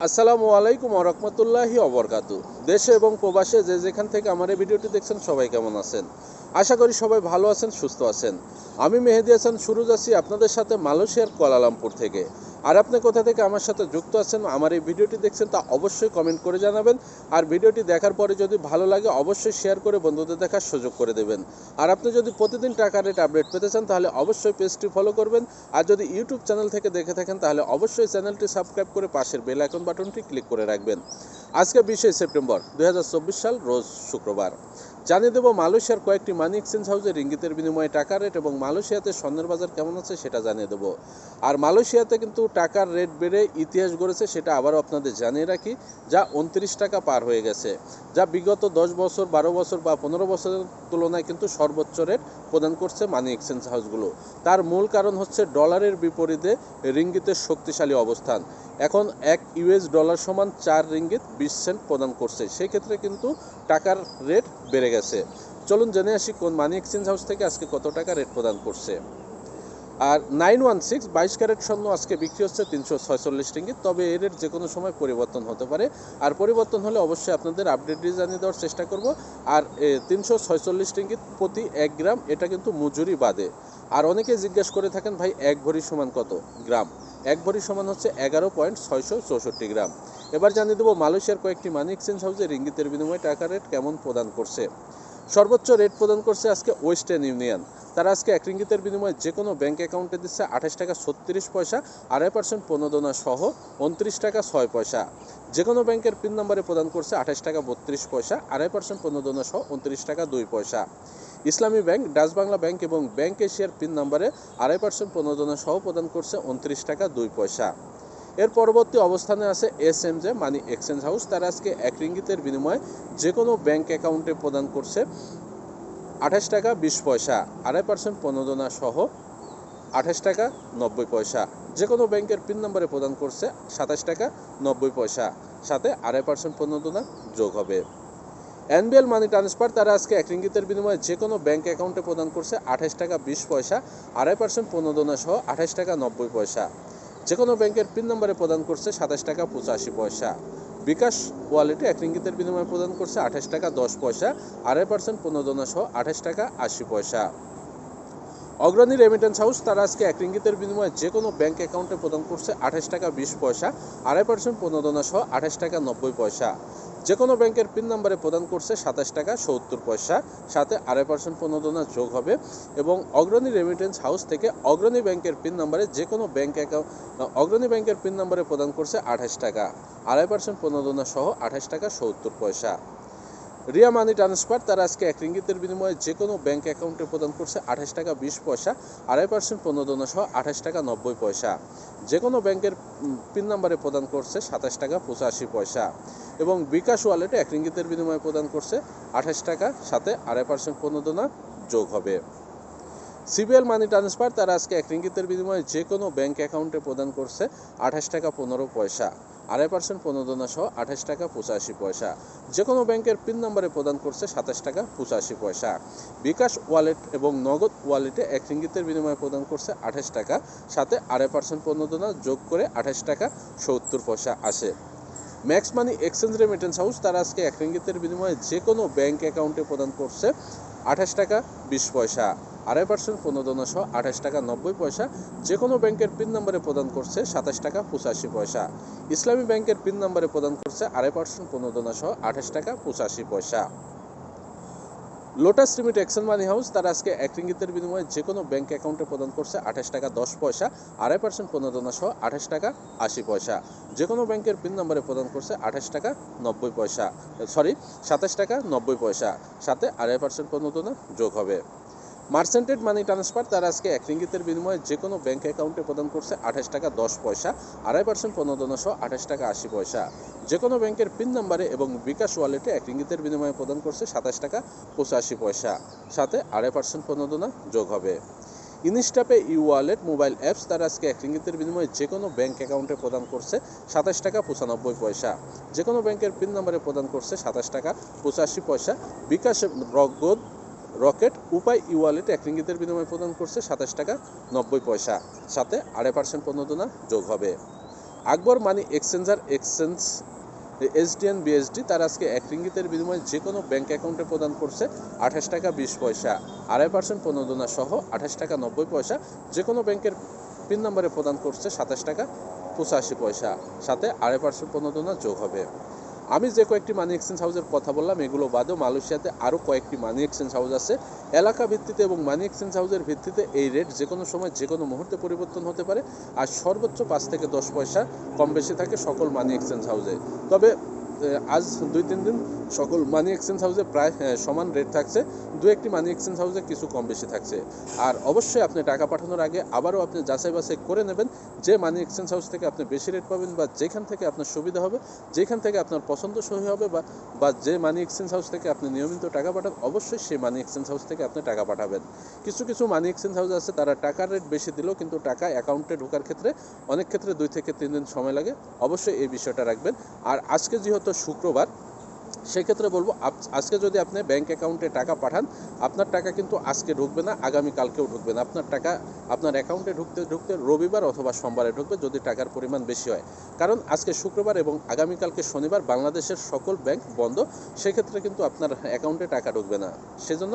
আসসালামু আলাইকুম রহমতুল্লাহি অবরকাতু দেশে এবং প্রবাসে যে যেখান থেকে আমার এই ভিডিওটি দেখছেন সবাই কেমন আছেন? আশা করি সবাই ভালো আছেন, সুস্থ আছেন। আমি মেহেদি হাসান, সুরুজ আছি আপনাদের সাথে মালয়েশিয়ার কোয়ালালামপুর থেকে। আর আপনি কোথা থেকে আমার সাথে যুক্ত আছেন, আমার এই ভিডিওটি দেখছেন তা অবশ্যই কমেন্ট করে জানাবেন। আর ভিডিওটি দেখার পরে যদি ভালো লাগে, অবশ্যই শেয়ার করে বন্ধুদের দেখার সুযোগ করে দেবেন। আর আপনি যদি প্রতিদিন টাকা রেট আপডেট পেতে চান, তাহলে অবশ্যই পেজটি ফলো করবেন। আর যদি ইউটিউব চ্যানেল থেকে দেখে থাকেন, তাহলে অবশ্যই চ্যানেলটি সাবস্ক্রাইব করে পাশের বেল আইকন বাটনটি ক্লিক করে রাখবেন। আজকে বিশে সেপ্টেম্বর দু হাজার চব্বিশ সাল, রোজ শুক্রবার। জানিয়ে দেবো, মালয়েশিয়ার কয়েকটি মানি এক্সচেঞ্জ হাউসে রিঙ্গিতের বিনিময়ে টাকার রেট এবং মালয়েশিয়াতে স্বর্ণের বাজার কেমন আছে সেটা জানিয়ে দেবো। আর মালয়েশিয়াতে কিন্তু টাকার রেট বেড়ে ইতিহাস গড়েছে সেটা আবারও আপনাদের জানিয়ে রাখি, যা উনত্রিশ টাকা পার হয়ে গেছে, যা বিগত দশ বছর, বারো বছর বা পনেরো বছরের তুলনায় কিন্তু সর্বোচ্চ রেট প্রদান করছে মানি এক্সচেঞ্জ হাউসগুলো। তার মূল কারণ হচ্ছে ডলারের বিপরীতে রিঙ্গিতের শক্তিশালী অবস্থান। এখন এক ইউএস ডলার সমান চার রিঙ্গিত বিশ সেন্ট প্রদান করছে, সেক্ষেত্রে কিন্তু টাকার রেট বেড়ে গেছে। চলুন জেনে আসি কোন মানি এক্সচেঞ্জ হাউস থেকে আজকে কত টাকা রেট প্রদান করছে। আর নাইন ওয়ান সিক্স বাইশ ক্যারেট স্বর্ণ আজকে বিক্রি হচ্ছে তিনশো ছয়চল্লিশ রিঙ্গিত। তবে এর রেট যে কোনো সময় পরিবর্তন হতে পারে। আর পরিবর্তন হলে অবশ্যই আপনাদের আপডেট জানিয়ে দেওয়ার চেষ্টা করব। আর তিনশো ছয়চল্লিশ রিঙ্গিত প্রতি এক গ্রাম, এটা কিন্তু মজুরি বাদে। আর অনেকে জিজ্ঞেস করে থাকেন, ভাই, এক ভরি সমান কত গ্রাম? এক ভরি সমান হচ্ছে এগারো পয়েন্ট ছয়শো চৌষট্টি গ্রাম। এবার জানিয়ে দেবো, মালয়েশিয়ার কয়েকটি মানি এক্সচেঞ্জ হাউসে রিঙ্গিতের বিনিময়ে টাকা রেট কেমন প্রদান করছে? সর্বোচ্চ রেট প্রদান করছে আজকে ওয়েস্টার্ন ইউনিয়ন তারা আজকে এক রিঙ্গিতের বিনিময়ে যে কোনো ব্যাঙ্ক অ্যাকাউন্টে দিচ্ছে আঠাশ টাকা ছত্রিশ পয়সা, আড়াই পার্সেন্ট প্রণোদনা সহ উনত্রিশ টাকা ছয় পয়সা। যে কোনো ব্যাংকের পিন নম্বরে প্রদান করছে আঠাশ টাকা বত্রিশ পয়সা, আড়াই পার্সেন্ট প্রণোদনা সহ উনত্রিশ টাকা দুই পয়সা। Islami bank, Dutch Bangla bank এবং ব্যাংক এশিয়ার পিন নম্বরে আড়াই পার্সেন্ট প্রণোদনা সহ প্রদান করছে উনত্রিশ টাকা দুই পয়সা। এর পরবর্তী অবস্থানে আছে S M J money exchange house তারা আজকে এক রিঙ্গিতের বিনিময়ে যে কোনো ব্যাংক অ্যাকাউন্টে প্রদান করছে আঠাশ টাকা বিশ পয়সা, আড়াই পার্সেন্ট প্রণোদনা সহ আঠাশ টাকা নব্বই পয়সা। যে কোনো ব্যাংকের পিন নম্বরে প্রদান করছে সাতাশ টাকা নব্বই পয়সা, সাথে আড়াই পার্সেন্ট প্রণোদনা যোগ হবে। এনবিএল মানি ট্রান্সফার তারা আজকে এক রিঙ্গিতের বিনিময়ে যে কোনো ব্যাংক অ্যাকাউন্টে প্রদান করছে আঠাশ টাকা বিশ পয়সা, আড়াই পার্সেন্ট প্রণোদনা সহ আঠাশ টাকা নব্বই পয়সা। যে কোনো ব্যাংকের পিন নম্বরে প্রদান করছে সাতাশ টাকা পঁচাশি পয়সা। বিকাশ ওয়ালেটে এক রিঙ্গিতের বিনিময়ে প্রদান করছে আঠাশ টাকা দশ পয়সা, আড়াই পার্সেন্ট পুনর্দনা সহ আঠাশ টাকা আশি পয়সা। অগ্রণী রেমিটেন্স হাউস তারা আজকে এক রিঙ্গিতের বিনিময়ে যে কোনো ব্যাংক অ্যাকাউন্টে প্রদান করছে আঠাশ টাকা বিশ পয়সা, আড়াই পার্সেন্ট পুনর্দনা সহ আঠাশ টাকা নব্বই পয়সা। যে কোনো ব্যাংকের পিন নাম্বারে প্রদান করছে সাতাশ টাকা সত্তর পয়সা। সাথে আড়াই পার্সেন্ট প্রণোদনা যোগ হবে এবং অগ্রণী রেমিটেন্স হাউস থেকে অগ্রণী ব্যাংকের পিন নাম্বারে যে কোনো ব্যাংক অ্যাকাউন্ট অগ্রণী ব্যাংকের পিন নাম্বারে প্রদান করছে আঠাশ টাকা। আড়াই পার্সেন্ট প্রণোদনা সহ আঠাশ টাকা সত্তর পয়সা। রিয়া মানি ট্রান্সফার, তারা আজকে এক রিঙ্গিতের বিনিময়ে যে কোনো ব্যাংক অ্যাকাউন্টে প্রদান করছে আঠাশ টাকা বিশ পয়সা, আড়াই পার্সেন্ট প্রণোদনা সহ আঠাশ টাকা নব্বই পয়সা। যে কোনো ব্যাংকের পিন নাম্বারে প্রদান করছে সাতাশ টাকা পঁচাশি পয়সা। এবং বিকাশ ওয়ালেটে এক রিঙ্গিতের বিনিময়ে প্রদান করছে আঠাশ টাকা, সাথে আড়াই পার্সেন্ট প্রণোদনা যোগ হবে। সিবিএল মানি ট্রান্সফার, তারা আজকে এক রিঙ্গিতের বিনিময়ে যে কোনো ব্যাংক অ্যাকাউন্টে প্রদান করছে আঠাশ টাকা পনেরো পয়সা। আড়াই পার্সেন্ট প্রণোদনা সহ আঠাশ টাকা পঁচাশি পয়সা। যে কোনো ব্যাংকের পিন নম্বরে প্রদান করছে সাতাশ টাকা পঁচাশি পয়সা। বিকাশ ওয়ালেট এবং নগদ ওয়ালেটে এক রিঙ্গিতের বিনিময়ে প্রদান করছে আঠাশ টাকা, সাথে আড়াই পার্সেন্ট প্রণোদনা যোগ করে আঠাশ টাকা সত্তর পয়সা আসে max money exchange remittance house তারা আজকে এক রিঙ্গিতের বিনিময়ে যে কোনো ব্যাংক অ্যাকাউন্টে প্রদান করছে আঠাশ টাকা বিশ পয়সা। আড়াই পার্সেন্ট প্রণোদনা সহ আঠাশ টাকা নব্বই পয়সা যে কোনো ব্যাংকের পিন নম্বরে প্রদান করছে সাতাশ টাকা পঁচাশি পয়সা। ইসলামী ব্যাংকের পিন নম্বরে প্রদান করছে আড়াই পার্সেন্ট প্রণোদনা সহ আঠাশ টাকা পঁচাশি পয়সা। লোটাস লিমিট এক্সেন মানি হাউস তারা আজকে এক রিঙ্গিতের বিনিময়ে যে কোনো ব্যাংক অ্যাকাউন্টে প্রদান করছে আঠাশ টাকা দশ পয়সা, আড়াই পার্সেন্ট প্রণোদনা সহ আঠাশ টাকা আশি পয়সা। যে কোনো ব্যাংকের পিন নম্বরে প্রদান করছে আঠাশ টাকা নব্বই পয়সা সরি সাতাশ টাকা নব্বই পয়সা। সাথে আড়াই পার্সেন্ট প্রণোদনা যোগ হবে। মার্সেন্টেড মানি ট্রান্সফার তারা আজকে এক রিঙ্গিতের বিনিময়ে যে কোনো ব্যাঙ্ক অ্যাকাউন্টে প্রদান করছে আঠাশ টাকা দশ পয়সা, আড়াই পার্সেন্ট প্রণোদনা সহ আঠাশ টাকা আশি পয়সা। যে কোনো ব্যাংকের পিন নাম্বারে এবং বিকাশ ওয়ালেটে এক রিঙ্গিতের বিনিময়ে প্রদান করছে সাতাশ টাকা পঁচাশি পয়সা। সাথে আড়াই পার্সেন্ট প্রণোদনা যোগ হবে। Instapay e wallet mobile apps তারা আজকে এক রিঙ্গিতের বিনিময়ে যে কোনো ব্যাংক অ্যাকাউন্টে প্রদান করছে সাতাশ টাকা পঁচানব্বই পয়সা। যে কোনো ব্যাংকের পিন নাম্বারে প্রদান করছে সাতাশ টাকা পঁচাশি পয়সা। বিকাশ রগদ রকেট উপায় ই ওয়ালেটে এক রিঙ্গিতের বিনিময়ে প্রদান করছে সাতাশ টাকা নব্বই পয়সা। সাথে আড়াই পার্সেন্ট প্রণোদনা যোগ হবে। Akbar money exchanger exchange SDN BSD তার আজকে এক রিঙ্গিতের বিনিময়ে যে কোনো ব্যাংক অ্যাকাউন্টে প্রদান করছে আঠাশ টাকা বিশ পয়সা। আড়াই পার্সেন্ট প্রণোদনা সহ আঠাশ টাকা নব্বই পয়সা যে কোনো ব্যাংকের পিন নম্বরে প্রদান করছে সাতাশ টাকা পঁচাশি পয়সা। সাথে আড়াই পার্সেন্ট প্রণোদনা যোগ হবে। আমি যে কয়েকটি মানি এক্সচেঞ্জ হাউসের কথা বললাম, এগুলো বাদেও মালয়েশিয়াতে আরও কয়েকটি মানি এক্সচেঞ্জ হাউস আছে। এলাকা ভিত্তিতে এবং মানি এক্সচেঞ্জ হাউসের ভিত্তিতে এই রেট যে কোনো সময় যে কোনো মুহূর্তে পরিবর্তন হতে পারে। আর সর্বোচ্চ পাঁচ থেকে দশ পয়সা কম বেশি থাকে সকল মানি এক্সচেঞ্জ হাউসে তবে আজ দুই, তিন দিন সকল মানি এক্সচেঞ্জ হাউসে প্রায় সমান রেট থাকছে। দু একটি মানি এক্সচেঞ্জ হাউসে কিছু কম বেশি থাকছে। আর অবশ্যই আপনি টাকা পাঠানোর আগে আবারও আপনি যাচাই বাছাই করে নেবেন যে মানি এক্সচেঞ্জ হাউস থেকে আপনি বেশি রেট পাবেন বা যেখান থেকে আপনার সুবিধা হবে, যেখান থেকে আপনার পছন্দ সহি হবে বা বা যে মানি এক্সচেঞ্জ হাউস থেকে আপনি নিয়মিত টাকা পাঠান, অবশ্যই সেই মানি এক্সচেঞ্জ হাউস থেকে আপনি টাকা পাঠাবেন। কিছু কিছু মানি এক্সচেঞ্জ হাউস আছে, তারা টাকার রেট বেশি দিলেও কিন্তু টাকা অ্যাকাউন্টে ঢোকার ক্ষেত্রে অনেক ক্ষেত্রে দুই থেকে তিন দিন সময় লাগে। অবশ্যই এই বিষয়টা রাখবেন। আর আজকে যেহেতু শুক্রবার সেক্ষেত্রে বলব আজকে যদি আপনি ব্যাংক অ্যাকাউন্টে টাকা পাঠান, আপনার টাকা কিন্তু আজকে ঢুকবে না, আগামী কালকেও ঢুকবে না। আপনার টাকা, আপনার অ্যাকাউন্টে ঢুকতে ঢুকতে রবিবার অথবা সোমবারে ঢুকবে যদি টাকার পরিমাণ বেশি হয়। কারণ আজকে শুক্রবার এবং আগামীকালকে শনিবার বাংলাদেশের সকল ব্যাংক বন্ধ, সেক্ষেত্রে কিন্তু আপনার অ্যাকাউন্টে টাকা ঢুকবে না। সেজন্য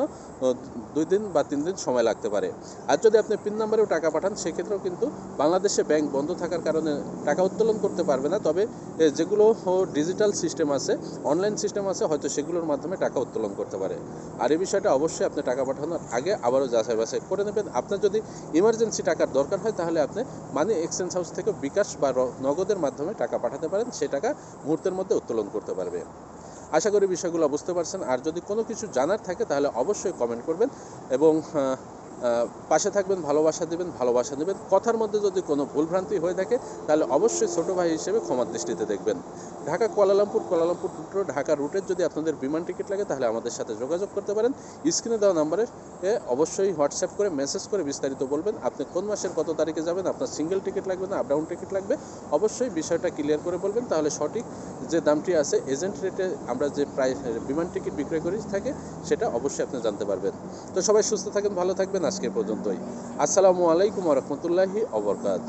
দুই দিন বা তিন দিন সময় লাগতে পারে। আর যদি আপনি পিন নাম্বারেও টাকা পাঠান, সেক্ষেত্রেও কিন্তু বাংলাদেশে ব্যাংক বন্ধ থাকার কারণে টাকা উত্তোলন করতে পারবে না। তবে যেগুলো ডিজিটাল সিস্টেম আছে অনলাইন সিস্টেম আছে, হয়তো সেগুলোর মাধ্যমে টাকা উত্তোলন করতে পারে। আর এই বিষয়টা অবশ্যই আপনি টাকা পাঠানোর আগে আবারও যাচাই বাছাই করে নেবেন। আপনার যদি ইমার্জেন্সি টাকার দরকার হয়, তাহলে আপনি মানি এক্সচেঞ্জ হাউস থেকে বিকাশ বা নগদের মাধ্যমে টাকা পাঠাতে পারেন। সে টাকা মুহূর্তের মধ্যে উত্তোলন করতে পারবে। আশা করি বিষয়গুলো বুঝতে পারছেন। আর যদি কোনো কিছু জানার থাকে, তাহলে অবশ্যই কমেন্ট করবেন এবং পাশে থাকবেন, ভালোবাসা দেবেন ভালোবাসা দেবেন কথার মধ্যে যদি কোনো ভুলভ্রান্তি হয়ে থাকে, তাহলে অবশ্যই ছোট ভাই হিসেবে ক্ষমার দৃষ্টিতে দেখবেন। Dhaka Kuala Lumpur Kuala Lumpur to Dhaka রুটের যদি আপনাদের বিমান টিকিট লাগে, তাহলে আমাদের সাথে যোগাযোগ করতে পারেন। স্ক্রিনে দেওয়া নাম্বারে অবশ্যই হোয়াটসঅ্যাপ করে মেসেজ করে বিস্তারিত বলবেন। আপনি কোন মাসের কত তারিখে যাবেন, আপনার সিঙ্গেল টিকিট লাগবে না আপ ডাউন টিকিট লাগবে? অবশ্যই বিষয়টা ক্লিয়ার করে বলবেন। তাহলে সঠিক যে দামটি আছে এজেন্ট রেটে আমরা যে প্রাইস বিমান টিকিট বিক্রয় করি থাকে, সেটা অবশ্যই আপনি জানতে পারবেন। তো সবাই সুস্থ থাকেন, ভালো থাকবেন। আজকে পর্যন্তই। আসসালামু আলাইকুম রহমতুল্লাহি অবরকাত